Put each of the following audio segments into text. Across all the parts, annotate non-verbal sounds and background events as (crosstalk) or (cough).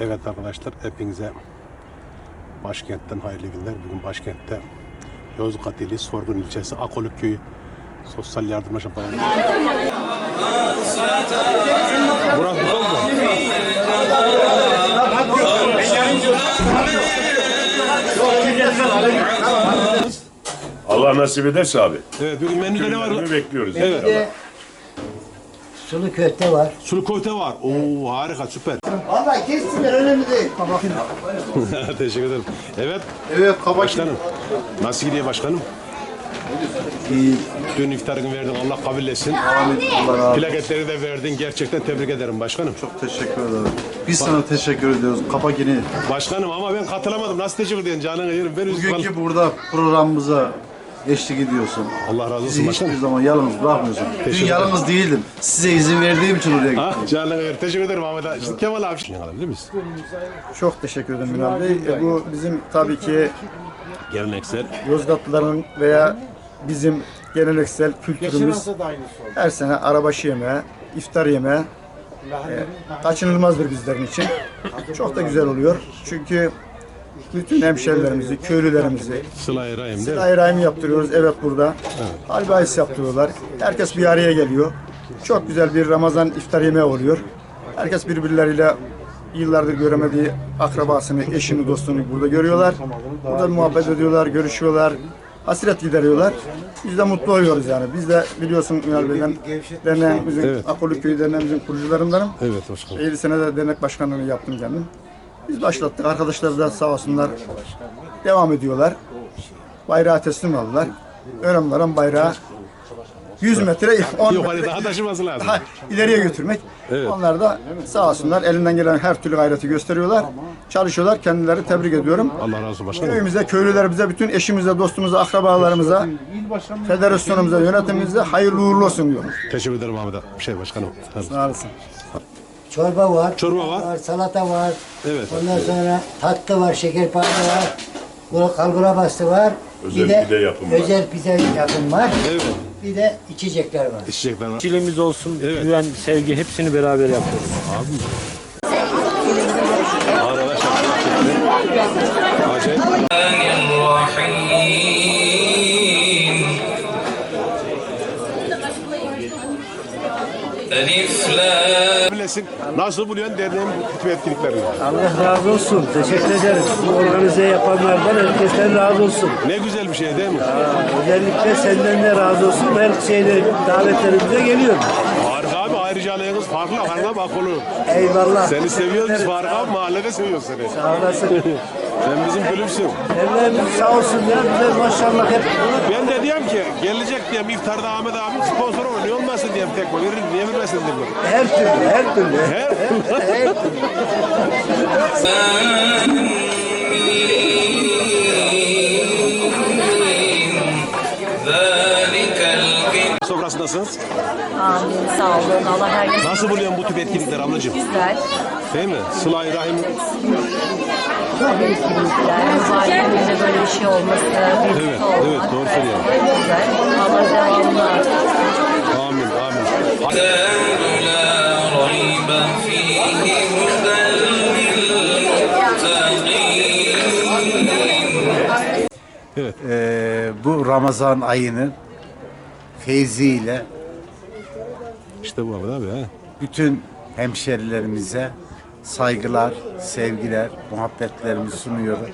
Evet arkadaşlar hepinize başkentten hayırlı günler. Bugün başkentte Yozgat ili Sorgun ilçesi Akoluk köyü sosyal yardımlaşma falan. Burası güzel mi? Allah nasip ederse abi. Evet bugün menüde ne var? Günlerini bekliyoruz. Evet. inşallah. Sulu köfte var. Sulu köfte var. Oo harika süper. Vallahi kessinler önemli değil. (laughs) Teşekkür ederim. Evet Evet kabak başkanım. Nasıl gidiyor başkanım? Dün iftarını verdin Allah kabul etsin. Allah razı Plaketleri de verdin. Gerçekten tebrik ederim başkanım. Çok teşekkür ederim. Biz sana teşekkür ediyoruz. Kapak yeni. Başkanım ama ben katılamadım. Nasıl teşekkür ediyorsun canını yerim. Ben Bugünkü üzgünüm. burada programımıza eşlik ediyorsun. Allah razı olsun Bizi hiçbir başkanım. zaman yalnız bırakmıyorsun. Dün Teşekkür yalnız değildim. Size izin verdiğim için oraya gittim. Ha, canına yerim. Teşekkür ederim Ahmet abi. İşte Kemal abi. Alabilir miyiz? Çok teşekkür ederim Ünal Bey. E, bu bizim tabii ki Geleneksel. Yozgatlıların veya bizim geleneksel kültürümüz her sene arabaşı yemeği, iftar yemeği e, kaçınılmazdır bizlerin için. Çok da güzel oluyor. Çünkü bütün hemşerilerimizi, köylülerimizi Sıla-i Rahim değil mi? yaptırıyoruz. Evet burada. Halbayis yaptırıyorlar. Herkes bir araya geliyor. Çok güzel bir Ramazan iftar yemeği oluyor. Herkes birbirleriyle yıllardır göremediği akrabasını, eşini, dostunu burada görüyorlar. Burada muhabbet ediyorlar, görüşüyorlar. Hasret gideriyorlar. Biz de mutlu oluyoruz yani. Biz de biliyorsun Ünal Bey'den derneğimizin, Evet. Akolu Köyü derneğimizin kurucularındanım. Evet başkanım. 50 sene de dernek başkanlığını yaptım kendim. Biz başlattık. Arkadaşlar da sağ olsunlar devam ediyorlar. Bayrağı teslim aldılar. Önemli bayrağı 100 metre, 10 Yukarı metre daha taşıması lazım. daha ileriye götürmek. Evet. Onlar da sağ olsunlar elinden gelen her türlü gayreti gösteriyorlar. Çalışıyorlar. Kendileri tebrik ediyorum. Allah razı olsun başkanım. Köyümüze, köylülerimize, bütün eşimize, dostumuza, akrabalarımıza, federasyonumuza, yönetimimize hayırlı uğurlu olsun diyorum. Teşekkür ederim Ahmet abi. Şey başkanım. Sağ olasın. Çorba var. Çorba var. Salata var. Evet. Ondan sonra tatlı var, şekerpare var. Bu kalbura bastı var. Özel bir de pide yapım var. özel pide yapım var. Evet. Bir de içecekler var. İçecekler var. Çilemiz olsun, Evet. güven, sevgi hepsini beraber yapıyoruz. Arkadaşlar. Acayip. ألف لام Bilesin. Nasıl buluyorsun derneğin bu etkinliklerini? Allah razı olsun. Teşekkür ederim. Bu organize yapanlardan herkesten razı olsun. Ne güzel bir şey değil mi? Özellikle senden de razı olsun. Her şeyde davetlerimize geliyor. Harika abi ayrıcalığınız farklı. Farklı bak oğlum. Eyvallah. Seni seviyoruz biz Faruk abi mahallede seviyoruz seni. Sağ olasın. (laughs) Sen bizim gülümsün. Evlerimiz sağ olsun ya. Bize maşallah hep Ben de diyorum ki gelecek diyorum iftarda Ahmet abi sponsor olur vermesin diye tek bu. Verir niye vermesin diye bu. Her türlü, her türlü. Her, her türlü. Sofrasındasınız. Amin. Sağ olun. Allah herkese... Nasıl buluyorsun bu tip etkinlikler ablacığım? Güzel. Değil mi? Sıla-i Rahim tabii ki yani ailemizde böyle bir şey olması, evet, şey evet, doğru söylüyorsun. Allah yardımcı Evet. Ee, bu Ramazan ayının feyziyle işte bu abi abi ha. Bütün hemşerilerimize saygılar, sevgiler, muhabbetlerimizi sunuyoruz.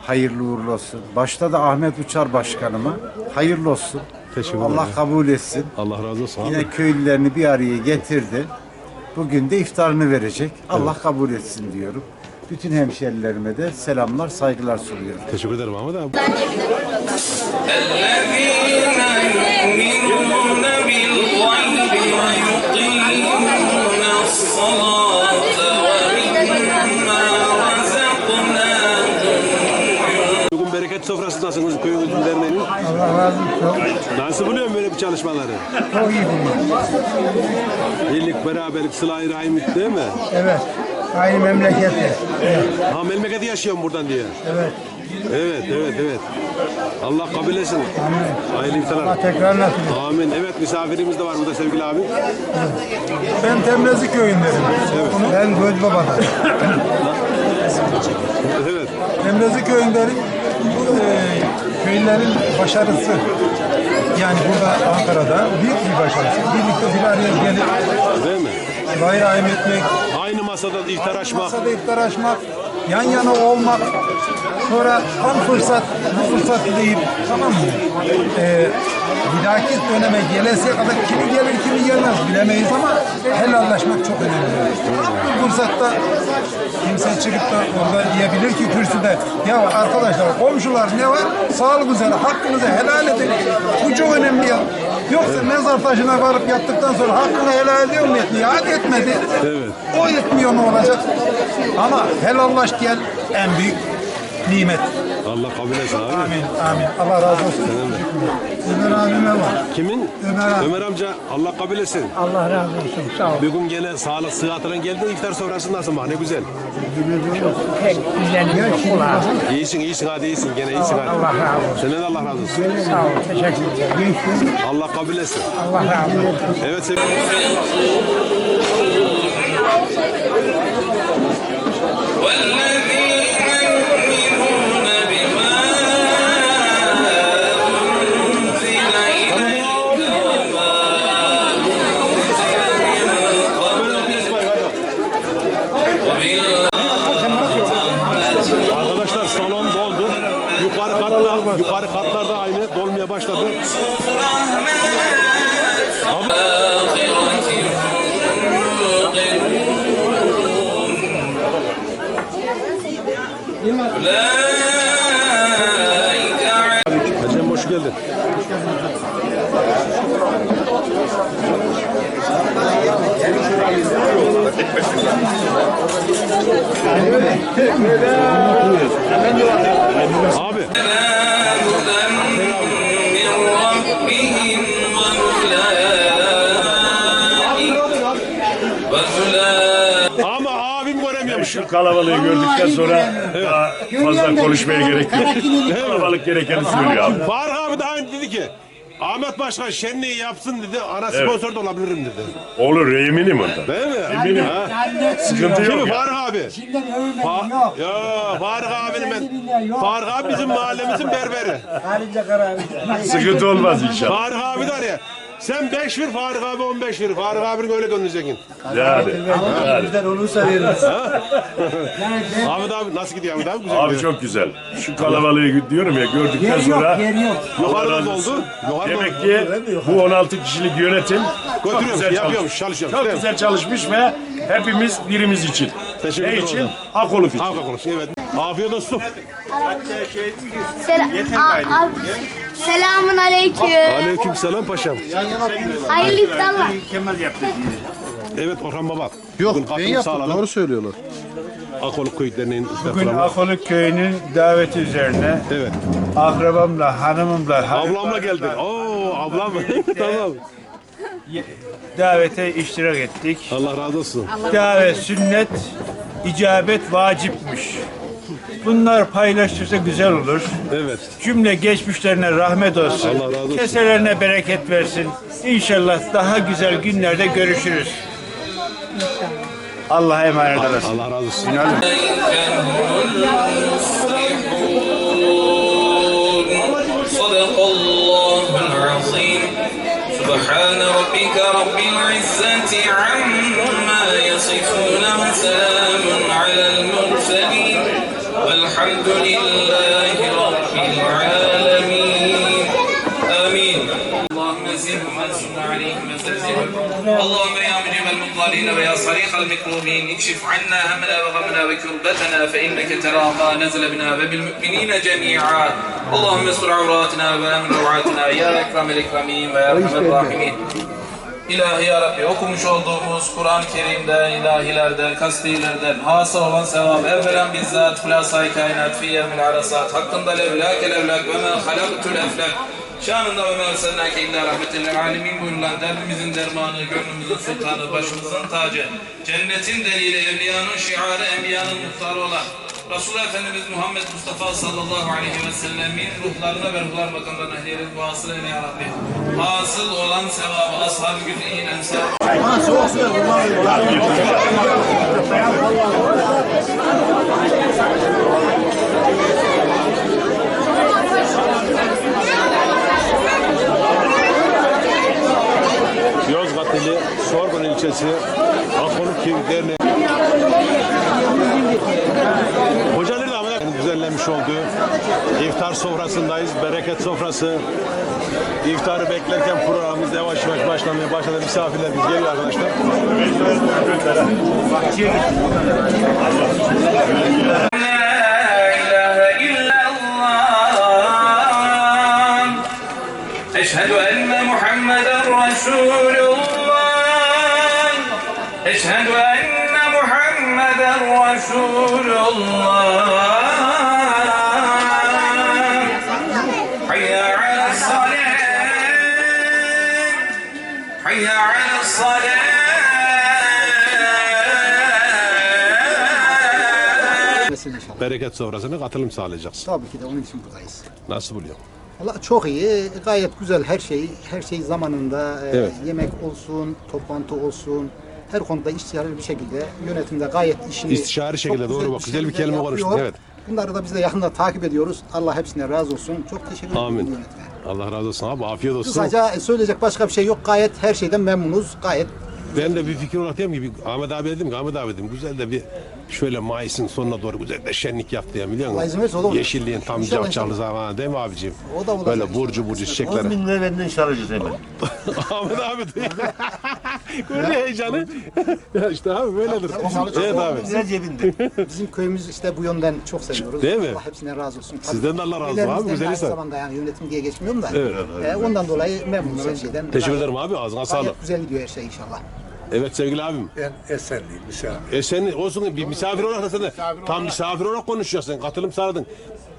Hayırlı uğurlu olsun. Başta da Ahmet Uçar Başkanıma hayırlı olsun. Teşekkür ederim. Allah kabul etsin. Allah razı olsun abi. Yine köylülerini bir araya getirdi. Bugün de iftarını verecek. Allah kabul etsin diyorum. Bütün hemşerilerime de selamlar, saygılar sunuyorum. Teşekkür ederim Ahmet abi. الذين يؤمنون بالغيب ويقيمون الصلاة Bugün bereket sofrasındasınız köyümüzün derneğinin. Allah razı olsun. Nasıl buluyorsun böyle bir çalışmaları? Çok iyi buluyorum. Birlik, beraberlik, sıla-i rahimlik değil mi? Evet. Aynı memlekette. Ha memleketi yaşıyorum buradan diye. Evet. Evet, evet, evet. Allah kabul etsin. Hayırlı iftarlar. Tekrar nasıl? Amin. Evet misafirimiz de var burada sevgili abi. Ben Temrezi köyündenim. Ben Gözbaba'da. (laughs) Evet. Temrezi köyündenim. Bu e, köylerin başarısı. Yani burada Ankara'da büyük bir başarısı. Birlikte bir araya gelip Değil mi? bayram etmek, Aynı masada iftar açmak. masada iftar açmak, yan yana olmak. Sonra tam fırsat, bu fırsat deyip tamam mı? E, bir dahaki döneme gelesiye kadar kimi gelir kimi gelmez bilemeyiz ama helallaşmak çok önemli. Bu fırsatta kimse çıkıp da orada diyebilir ki kürsüde ya arkadaşlar komşular ne var? Sağlık üzere hakkınızı helal edin. Bu çok önemli ya. Yoksa mezar taşına varıp yattıktan sonra hakkını helal ediyor mu etmiyor? Hadi etmedi. Evet. O etmiyor ne olacak? Ama helallaş gel en büyük nimet. Allah kabul etsin abi. Amin, amin. Allah razı olsun. Ömer abime var. Kimin? Ömer abi. Ömer amca Allah kabul etsin. Allah razı olsun. Sağ ol. Bir gün gene sağlık sıhhatine geldi iftar sofrası nasıl bak ne güzel. Pek güzel bir kulağı. İyisin iyisin hadi iyisin gene iyisin hadi. Allah razı olsun. Senden Allah razı olsun. Sağ ol. Teşekkür ederim. Allah kabul etsin. Allah razı olsun. Evet sevgili. Yukarı, yukarı katlarda aynı dolmaya başladı. Hacem hoş geldin. Hemen Şu kalabalığı gördükten sonra daha fazla konuşmaya gerek yok. Kalabalık gerekeni söylüyor abi. Faruk abi daha önce dedi ki Ahmet Başkan şenliği yapsın dedi. Ana sponsor da olabilirim dedi. Olur eminim ondan. Değil mi? Eminim. Ha? Sıkıntı yok ya. Faruk abi? Fa- ya Faruk abinin ben. Faruk abi bizim mahallemizin berberi. Sıkıntı olmaz inşallah. Faruk abi de ya. Sen 5 ver Faruk abi 15 ver. Faruk abinin öyle göndereceksin. Yani. yani. (laughs) Ahmet abi nasıl gidiyor Ahmet abi? Güzel Abi gidiyor. çok güzel. Şu kalabalığı diyorum ya gördükten Yer yok, sonra yer yok. Yukarıda doldu. olsun. Yukarıda Demek doldu. ki bu 16 kişilik yönetim çok Götürüyormuş, güzel yapıyormuş, çalışmış. çalışıyormuş, Çok değil mi? güzel çalışmış ve hepimiz birimiz için. Teşekkür Ne ederim için? hocam. Akoluk için. Havka konuş. Evet. Afiyet olsun. Sel A- a- Selamun aleyküm. Aleyküm selam paşam. Hayırlı iftarlar. Evet Orhan Baba. Yok Bugün ben yaptım sağladım. doğru söylüyorlar. Akoluk köylerinin işte Bugün. Akoluk Köyü'nün daveti üzerine Evet. akrabamla, hanımımla Ablamla geldin. Oo ablam. (laughs) tamam. davete iştirak ettik. Allah razı olsun. Davet sünnet, icabet vacipmiş. Bunlar paylaşırsa güzel olur. Evet. Cümle geçmişlerine rahmet olsun. Allah razı olsun. Keselerine bereket versin. İnşallah daha güzel günlerde görüşürüz. Allah'a emanet olasın. Allah razı olsun. صدق الله العظيم سبحان ربك رب العزة عما يصفون وسلام والحمد لله رب العالمين. آمين. اللهم زدهم وانصرنا عليهم اللهم يا مجيب المضطرين ويا صريخ المكروبين اكشف عنا همنا وغمنا وكربتنا فإنك ترى ما نزل بنا وبالمؤمنين جميعا. اللهم استر عوراتنا وامن روعاتنا يا اكرم الاكرمين ويا أرحم الراحمين. İlahi Rabbi okumuş olduğumuz Kur'an-ı Kerim'den, ilahilerden, kastilerden hasıl olan sevap evvelen bizzat hulasay kainat fi yevmil arasat hakkında levlâke levlâk ve men halaktul eflak Şanında ve mersenlâke illa rahmetel alemin buyurulan derdimizin dermanı, gönlümüzün sultanı, başımızın tacı, cennetin delili, evliyanın şiarı, enbiyanın muhtarı olan Resulullah Efendimiz Muhammed Mustafa sallallahu aleyhi ve sellemin ruhlarına ve ruhlar makamlarına ehliyelet vasıl eyle ya Rabbi. Hasıl olan sevabı ashab-ı güzin ensar. Yozgat ili Sorgun ilçesi Akonuk Derneği. da Ahmet abi düzenlenmiş olduğu iftar sofrasındayız. Bereket sofrası. İftarı beklerken programımız yavaş yavaş başlamaya başladı. Misafirlerimiz geliyor arkadaşlar. لا إله إلا الله أشهد أن محمدا رسول الله أشهد أن محمدا رسول الله Bereket sofrasına katılım sağlayacaksın. Tabii ki de onun için buradayız. Nasıl buluyor? Allah çok iyi, gayet güzel her şey, her şey zamanında e, Evet. yemek olsun, toplantı olsun, her konuda istişareli bir şekilde yönetimde gayet işini İstişare çok şekilde, doğru bak, güzel bir şekilde kelime konuştun, yapıyor. evet. Bunları da biz de yakında takip ediyoruz. Allah hepsine razı olsun. Çok teşekkür ederim Amin. yönetime. Allah razı olsun abi. Afiyet olsun. Kısaca söyleyecek başka bir şey yok. Gayet her şeyden memnunuz. Gayet Ben de bir fikir olarak diyeyim ki bir Ahmet abi dedim ki Ahmet abi dedim güzel de bir şöyle Mayıs'ın sonuna doğru güzel de şenlik yaptı ya biliyor musun? verirse olur. Yeşilliğin tam İnşallah, zamanı değil mi abicim? O da olacak Böyle burcu burcu çiçekler. 10 bin lira benden çalacağız hemen. (laughs) Ahmet abi diyor. (laughs) Görüyor heyecanı. ya işte abi böyledir. evet abi. Lira cebinde. bizim köyümüz işte bu yönden çok seviyoruz. Değil mi? Allah hepsine razı olsun. Tabii Sizden de Allah razı olsun abi, de güzel aynı insan. zamanda yani yönetim diye geçmiyorum da. Evet. E, ondan dolayı memnunuz her şeyden. Teşekkür ederim abi ağzına sağlık. Gayet güzel gidiyor her şey inşallah. Evet sevgili abim. Ben Esenliyim misafir. E sen olsun bir misafir olarak da sen de tam misafir olarak konuşuyorsun. Katılım sağladın.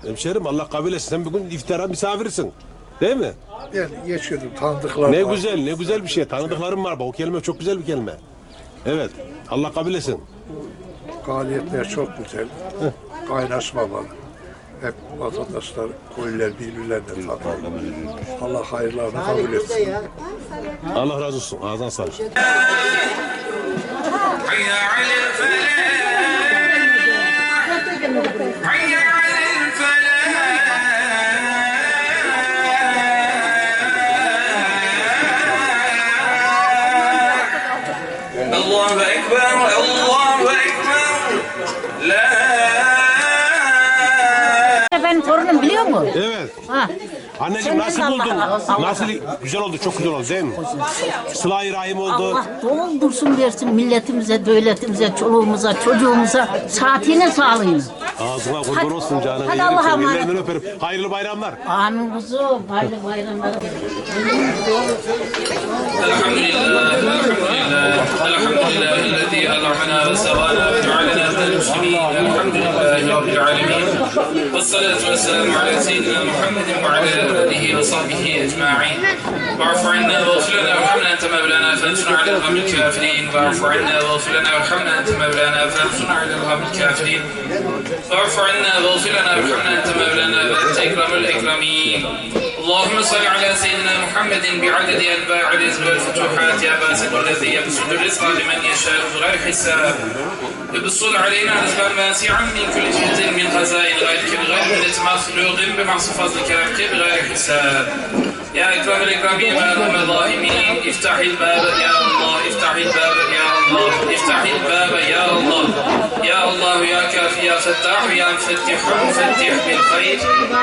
Hemşerim Allah kabul etsin. Sen bugün iftara misafirsin. Değil mi? Ben geçiyordum tanıdıklarım Ne var. güzel, ne güzel bir şey. Tanıdıklarım var bak. O kelime çok güzel bir kelime. Evet. Allah kabul etsin. Faaliyetler çok güzel. Kaynaşmamalı. Hep vatandaşlar, köylüler birbirlerine tanıyor. Allah hayırlarını kabul etsin. Allah razı olsun. Ağzına sağlık. Torunum biliyor musun? Evet. Ha. Anneciğim nasıl Senden buldun? Allah- Allah- Nasıl güzel oldu, çok güzel oldu değil mi? Sıla-i Rahim oldu. Allah doldursun versin milletimize, devletimize, çoluğumuza, çocuğumuza, saatine sağlığını. Ağzına kurban Hadi- olsun canım. hadi Yerim Allah'a seni, emanet. ellerinden öperim. Hayırlı bayramlar. Amin kuzum, hayırlı bayramlar. الحمد لله الحمد لله الحمد لله الذي أنعمنا وسوانا وجعلنا من المسلمين الحمد لله رب العالمين والصلاة والسلام على سيدنا محمد وعلى آله وصحبه أجمعين واعف عنا واغفر لنا وارحمنا أنت مولانا فانصرنا على القوم الكافرين واعف عنا واغفر لنا وارحمنا أنت مولانا فانصرنا على القوم الكافرين واعف عنا واغفر لنا وارحمنا أنت مولانا وأنت أكرم الأكرمين. اللهم صل على سيدنا محمد بعدد أنواع الرزق والفتوحات. يا باسط الذي يبسط الرزق لمن يشاء بغير حساب. ابسط علينا رزقا واسعا من كل جهة من خزائن غيرك بغير مدة مخلوق بمعصف فضلك لك بغير حساب. يا أكرم الأكرمين يا أرحم الراحمين افتح الباب يا الله افتح الباب يا الله افتح الباب يا الله. يا الله يا كافي يا فتاح يا مفتح مفتح بالخير.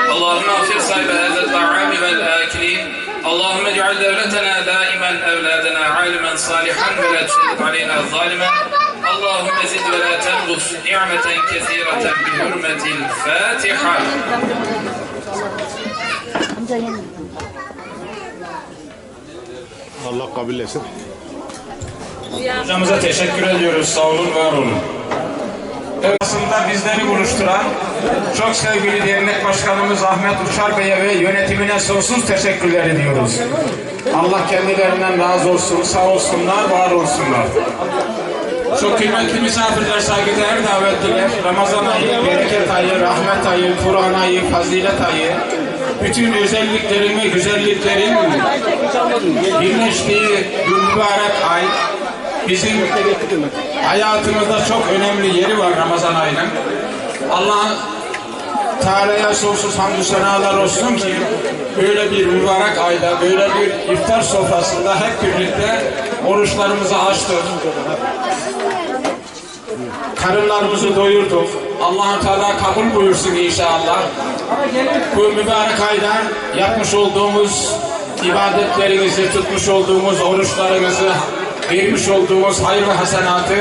اللهم اغفر صاحب هذا الطعام والآكلين. اللهم اجعل دولتنا دائما أولادنا عالما صالحا ولا تسلط علينا ظالما. اللهم زد ولا تنقص نعمة كثيرة بحرمة الفاتحة. Allah kabul etsin. Hocamıza teşekkür ediyoruz. Sağ olun, var olun. Aslında bizleri buluşturan çok sevgili dernek başkanımız Ahmet Uçar Bey'e ve yönetimine sonsuz teşekkürler ediyoruz. Allah kendilerinden razı olsun, sağ olsunlar, var olsunlar. Çok kıymetli misafirler, saygıdeğer davetliler, Ramazan ayı, bereket ayı, rahmet ayı, Kur'an ayı, fazilet ayı, bütün özelliklerin ve güzelliklerin birleştiği bir mübarek ay, bizim hayatımızda çok önemli yeri var Ramazan ayının. Allah Teala'ya sonsuz hamdü senalar olsun ki böyle bir mübarek ayda, böyle bir iftar sofrasında hep birlikte oruçlarımızı açtık. Karınlarımızı doyurduk. allah Teala kabul buyursun inşallah. Bu mübarek ayda yapmış olduğumuz ibadetlerinizi, tutmuş olduğumuz oruçlarınızı, vermiş olduğumuz hayır hasenatı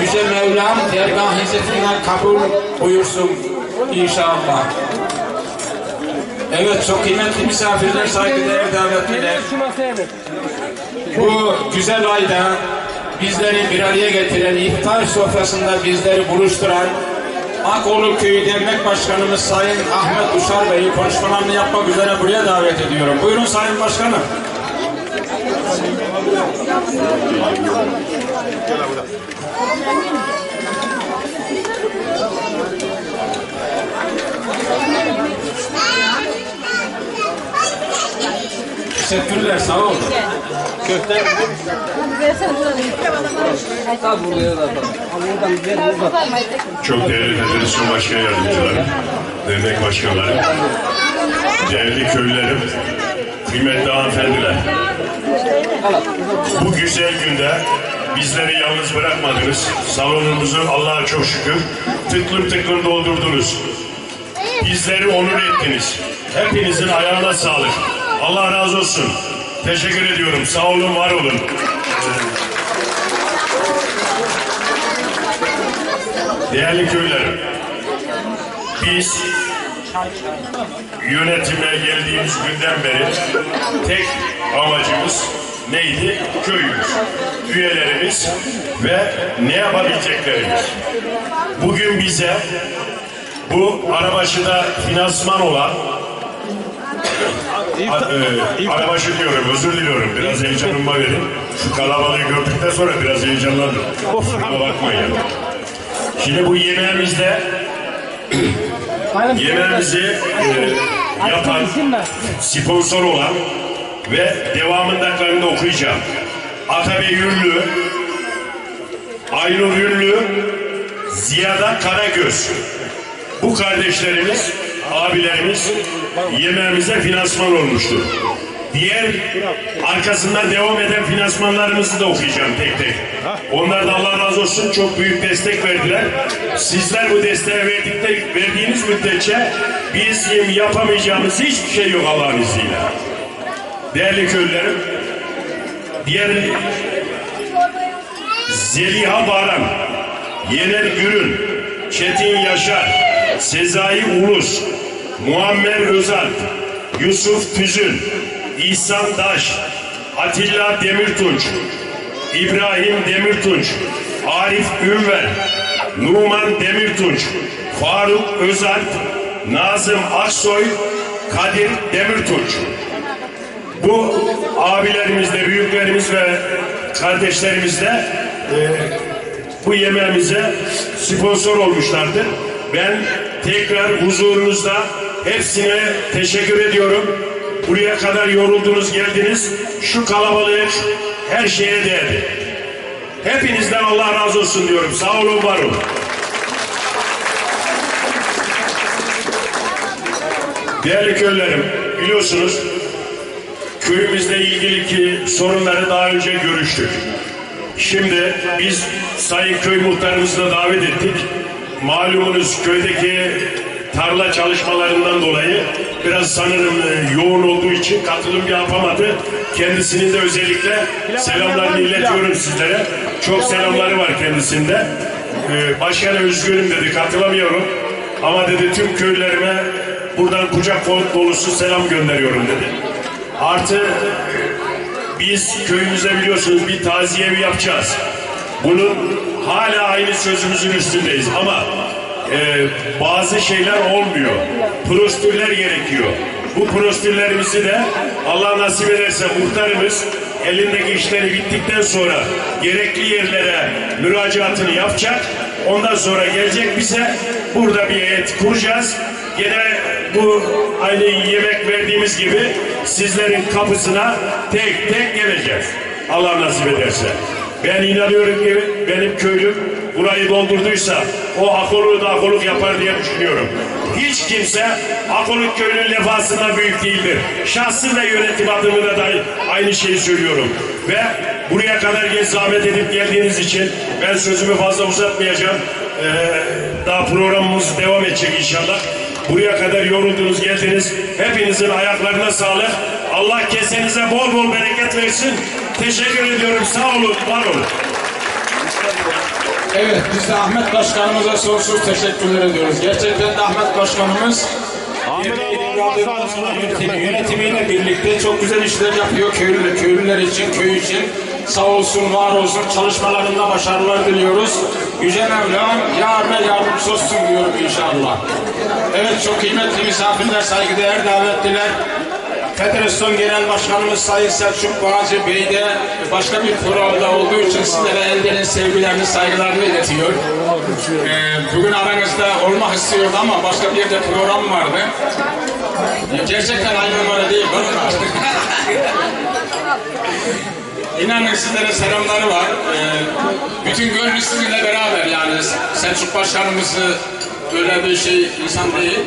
Yüce Mevlam dergah izzetinden kabul buyursun inşallah. Evet çok kıymetli misafirler, saygıdeğer davetliler. Bu güzel ayda bizleri bir araya getiren, iftar sofrasında bizleri buluşturan Akoğlu Köyü Dernek Başkanımız Sayın Ahmet Uşar Bey'i konuşmalarını yapmak üzere buraya davet ediyorum. Buyurun Sayın Başkanım. Teşekkürler, sağ olun. Köfte Çok değerli federasyon başkan yardımcıları, dernek başkanları, değerli köylülerim, kıymetli hanımefendiler. Bu güzel günde bizleri yalnız bırakmadınız. Salonumuzu Allah'a çok şükür tıklım tıklım doldurdunuz. Bizleri onur ettiniz. Hepinizin ayağına sağlık. Allah razı olsun. Teşekkür ediyorum. Sağ olun, var olun. Değerli köylerim, biz yönetime geldiğimiz günden beri tek amacımız neydi? Köyümüz, üyelerimiz ve ne yapabileceklerimiz. Bugün bize bu arabaşıda finansman olan e, arabaşı diyorum, özür diliyorum. Biraz heyecanıma verin. Şu kalabalığı gördükten sonra biraz heyecanlandım. Kusura bakmayın. Şimdi bu yemeğimizde yemeğimizi e, yapan, sponsor olan ve devamındakilerini okuyacağım. Atabey Ünlü, Aynur Ünlü, Ziyada Karagöz. Bu kardeşlerimiz, abilerimiz yemeğimize finansman olmuştur. Diğer arkasından devam eden finansmanlarımızı da okuyacağım tek tek. Onlar da Allah razı olsun çok büyük destek verdiler. Sizler bu desteği verdikte, verdiğiniz müddetçe bizim yapamayacağımız hiçbir şey yok Allah'ın izniyle. Değerli köylülerim, diğer Zeliha Baran, Yener Gürün, Çetin Yaşar, Sezai Ulus, Muammer Özalp, Yusuf Tüzün, İhsan Daş, Atilla Demirtunç, İbrahim Demirtunç, Arif Ünver, Numan Demirtunç, Faruk Özalp, Nazım Aksoy, Kadir Demirtunç. Bu abilerimiz de, büyüklerimiz ve kardeşlerimiz de e, bu yemeğimize sponsor olmuşlardır. Ben tekrar huzurunuzda hepsine teşekkür ediyorum. Buraya kadar yoruldunuz geldiniz. Şu kalabalık her şeye değdi. Hepinizden Allah razı olsun diyorum. Sağ olun, var olun. Değerli köylerim, biliyorsunuz köyümüzle ilgili ki sorunları daha önce görüştük. Şimdi biz Sayın Köy Muhtarımızı da davet ettik. Malumunuz köydeki tarla çalışmalarından dolayı biraz sanırım e, yoğun olduğu için katılım yapamadı. Kendisinin de özellikle selamlarını iletiyorum sizlere. Çok selamları var kendisinde. Ee, Başkanı üzgünüm dedi katılamıyorum. Ama dedi tüm köylerime buradan kucak dolusu selam gönderiyorum dedi. Artı biz köyümüzde biliyorsunuz bir taziye yapacağız. Bunun hala aynı sözümüzün üstündeyiz ama e, bazı şeyler olmuyor. Prosedürler gerekiyor. Bu prosedürlerimizi de Allah nasip ederse muhtarımız elindeki işleri bittikten sonra gerekli yerlere müracaatını yapacak. Ondan sonra gelecek bize burada bir heyet kuracağız. Gene bu aynı yemek verdiğimiz gibi sizlerin kapısına tek tek geleceğiz. Allah nasip ederse. Ben inanıyorum ki benim köylüm burayı doldurduysa o akolu da akoluk yapar diye düşünüyorum. Hiç kimse akoluk köylünün lefasından büyük değildir. Şahsım ve yönetim adımına da aynı şeyi söylüyorum. Ve buraya kadar gel zahmet edip geldiğiniz için ben sözümü fazla uzatmayacağım. Ee, daha programımız devam edecek inşallah. Buraya kadar yoruldunuz geldiniz. Hepinizin ayaklarına sağlık. Allah kesenize bol bol bereket versin. Teşekkür ediyorum. Sağ olun, var olun. Evet, biz de Ahmet Başkanımıza sonsuz teşekkürler ediyoruz. Gerçekten de Ahmet Başkanımız yönetimi, yönetimiyle birlikte çok güzel işler yapıyor köylü, köylüler için, köy için. Sağ olsun, var olsun. Çalışmalarında başarılar diliyoruz. Yüce Mevlam yar ve yardımcısı olsun diyorum inşallah. Evet, çok kıymetli misafirler, saygıdeğer davetliler. Federasyon Genel Başkanımız Sayın Selçuk Bağcı Bey de başka bir programda olduğu için sizlere ellerin sevgilerini, saygılarını iletiyor. Ee, bugün aranızda olmak istiyordu ama başka bir yerde program vardı. Gerçekten aynı numara değil, bakın artık. İnanın sizlere selamları var. Ee, bütün gönlü beraber yani Selçuk Başkanımızı böyle bir şey insan değil.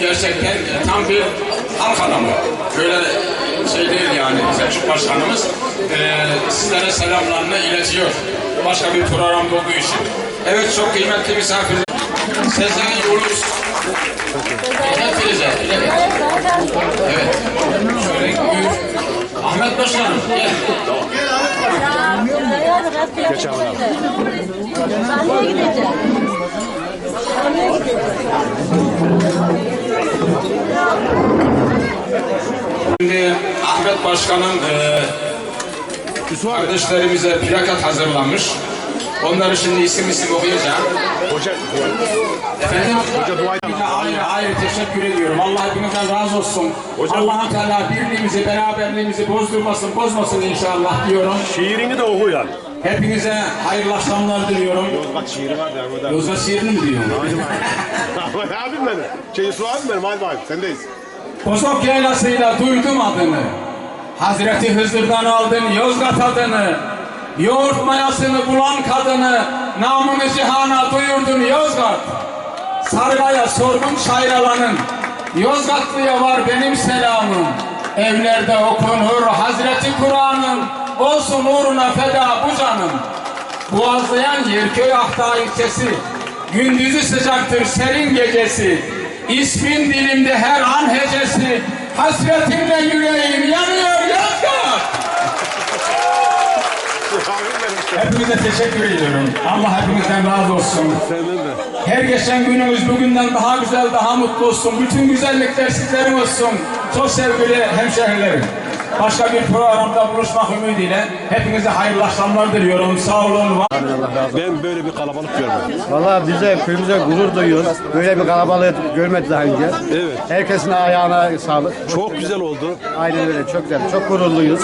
Gerçekten e, tam bir halk adamı. Böyle şey değil yani Selçuk Başkanımız. Ee, sizlere selamlarını iletiyor. Başka bir programda olduğu için. Evet çok kıymetli misafir. Sezen Yoluz. Hepinize. Evet. Şöyle buyur. Ahmet Başkanım. Gel. Geç abi. Sahneye gideceğim. Şimdi Ahmet Başkan'ın e, kardeşlerimize plakat hazırlamış. Onları şimdi isim isim okuyacağım. Hoca, Efendim? hoca dua. Hayır, hayır teşekkür ediyorum. Allah hepinizden razı olsun. allah Teala birliğimizi, beraberliğimizi bozdurmasın, bozmasın inşallah diyorum. Şiirini de oku yani. Hepinize hayırlı akşamlar diliyorum. Yozgat şiiri var da burada. Yozgat şiirini mi diyorsun? abim benim. Şey, su abim benim. Hadi bakayım. Sendeyiz. Bozok yaylasıyla duydum adını. Hazreti Hızır'dan aldın Yozgat adını. Yoğurt mayasını bulan kadını namını cihana duyurdun Yozgat. Sargaya sorgun şayralanın. Yozgatlıya var benim selamım. Evlerde okunur Hazreti Kur'an'ın. Olsun uğruna feda bu canım. Boğazlayan Yerköy Ahta ilçesi. Gündüzü sıcaktır serin gecesi. İsmin dilimde her an hecesi. Hasretimle yüreğim yanıyor Yozgat. Hepinize teşekkür ediyorum. Allah hepinizden razı olsun. Her geçen günümüz bugünden daha güzel, daha mutlu olsun. Bütün güzellikler sizlerin olsun. Çok sevgili hemşehrilerim. Başka bir programda buluşmak ümidiyle hepinize hayırlı akşamlar diliyorum. Sağ olun. var- Ben böyle bir kalabalık görmedim. Valla bize köyümüze gurur duyuyoruz. Böyle bir kalabalık görmedik daha önce. Evet. Herkesin ayağına sağlık. Çok güzel oldu. Aynen öyle çok güzel. Çok gururluyuz.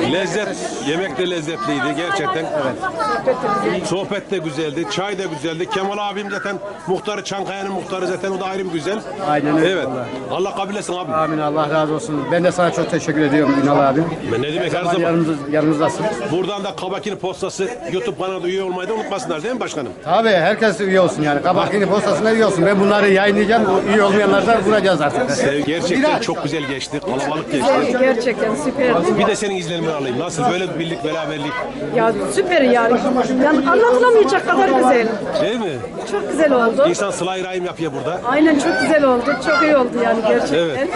Lezzet, yemek de lezzetliydi gerçekten. Evet. Sohbet de güzeldi, çay da güzeldi. Kemal abim zaten muhtarı, Çankaya'nın muhtarı zaten o da ayrı bir güzel. Aynen öyle. Evet. Allah kabul etsin abi. Amin Allah razı olsun. Ben de sana çok teşekkür ediyorum Ünal abim. Ben ne demek her Zaman zaman. yanımız, yanımızdasın. Buradan da Kabakini Postası YouTube kanalına üye olmayı da unutmasınlar değil mi başkanım? Tabii herkes üye olsun yani. Kabakini postasına üye olsun. Ben bunları yayınlayacağım. Üye olmayanlardan bulacağız artık. Sev- Gerçekten çok güzel geçti, kalabalık geçti. Gerçekten süper. Bir de senin izlenimini alayım. Nasıl böyle bir birlik, beraberlik Ya süper yani. Yani anlatılamayacak kadar güzel. değil mi? Çok güzel oldu. İnsan sıla rahim yapıyor burada. Aynen çok güzel oldu. Çok iyi oldu yani gerçekten. Evet.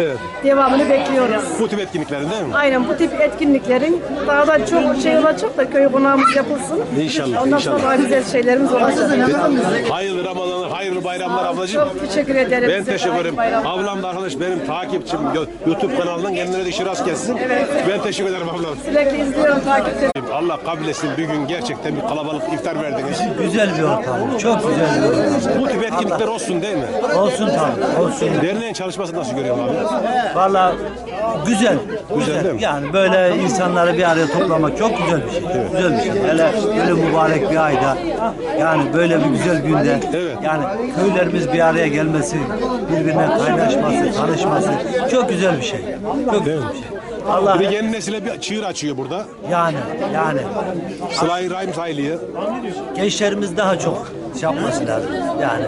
Evet. Devamını bekliyoruz. Bu tip etkinliklerin değil mi? Aynen bu tip etkinliklerin daha da çok şey olacak da köy konağımız yapılsın. İnşallah, Ondan inşallah. sonra daha güzel şeylerimiz olacak. Hayırlı Ramazanlar, hayırlı bayramlar ablacığım. Çok teşekkür ederim. Ben size. teşekkür ederim. Bayram. Ablam da arkadaş benim takipçim YouTube kanalından kendine de işi rast gelsin. Ben teşekkür Teşekkür ederim ablam. Sürekli izliyorum, takip ediyorum. Allah kabul etsin bir gün gerçekten bir kalabalık iftar verdiniz. Güzel bir ortam. Çok güzel bir ortam. Bu tip etkinlikler olsun değil mi? Olsun tabii. Olsun. Derneğin çalışması nasıl görüyorsun abi? Valla güzel. Güzel değil mi? Yani böyle insanları bir araya toplamak çok güzel bir şey. Güzel bir şey. Hele böyle mübarek bir ayda yani böyle bir güzel günde yani köylerimiz bir araya gelmesi, birbirine kaynaşması, tanışması çok güzel bir şey. Çok güzel bir şey. Allah Bir de yeni nesile bir çığır açıyor burada. yani yani Sıla-i Rahim sayılıyor. gençlerimiz daha çok şey yapması lazım. Yani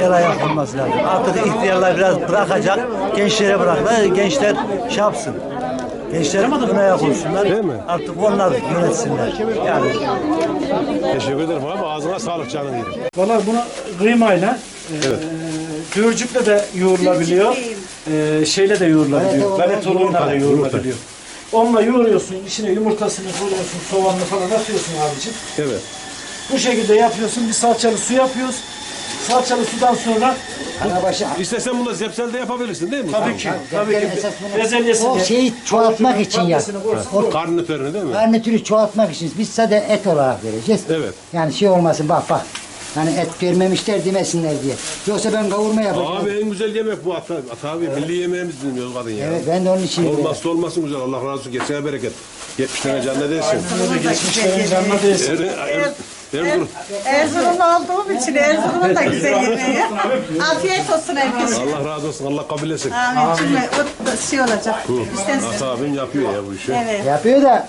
el ayak olması lazım. Artık ihtiyarlar biraz bırakacak, gençlere bıraklar. Gençler şey yapsın. Gençler ön ayak olsunlar. Değil mi? Artık onlar yönetsinler. Yani Teşekkür ederim abi. Ağzına sağlık canım yerim. Valla bunu kıymayla, Evet. e, dövürcükle de yoğurulabiliyor, e, şeyle de yoğurulabiliyor, galetoluyla da yoğurulabiliyor. Onunla yoğuruyorsun, içine yumurtasını koyuyorsun, soğanını falan atıyorsun abicim. Evet. Bu şekilde yapıyorsun, bir salçalı su yapıyoruz. Salçalı sudan sonra İstesen bunu zepselde yapabilirsin değil mi? tabii ki, tabii ki bezelyesini, O şeyi çoğaltmak için ya. O Karnıtörünü değil mi? garnitürü çoğaltmak için biz sadece et olarak vereceğiz. Evet. Yani şey olmasın bak bak. Hani et vermemişler demesinler diye. Yoksa ben kavurma yapacağım. Abi en güzel yemek bu Ata, Ata abi. Milli yemeğimiz dinliyoruz kadın ya. Evet ben de onun için Olmazsa olmasın güzel. Allah razı olsun. Geçene bereket. 70 tane canlı değilsin. geçmişlerin. Er, er, Erzurum. Erzurumlu olduğum için Erzurum'un da güzel yemeği. Afiyet olsun herkese. Allah razı olsun. Allah kabul etsin. Amin. Cümle o da şey olacak. Bu. İstensin. Ata abim yapıyor ya bu işi. Evet. yapıyor da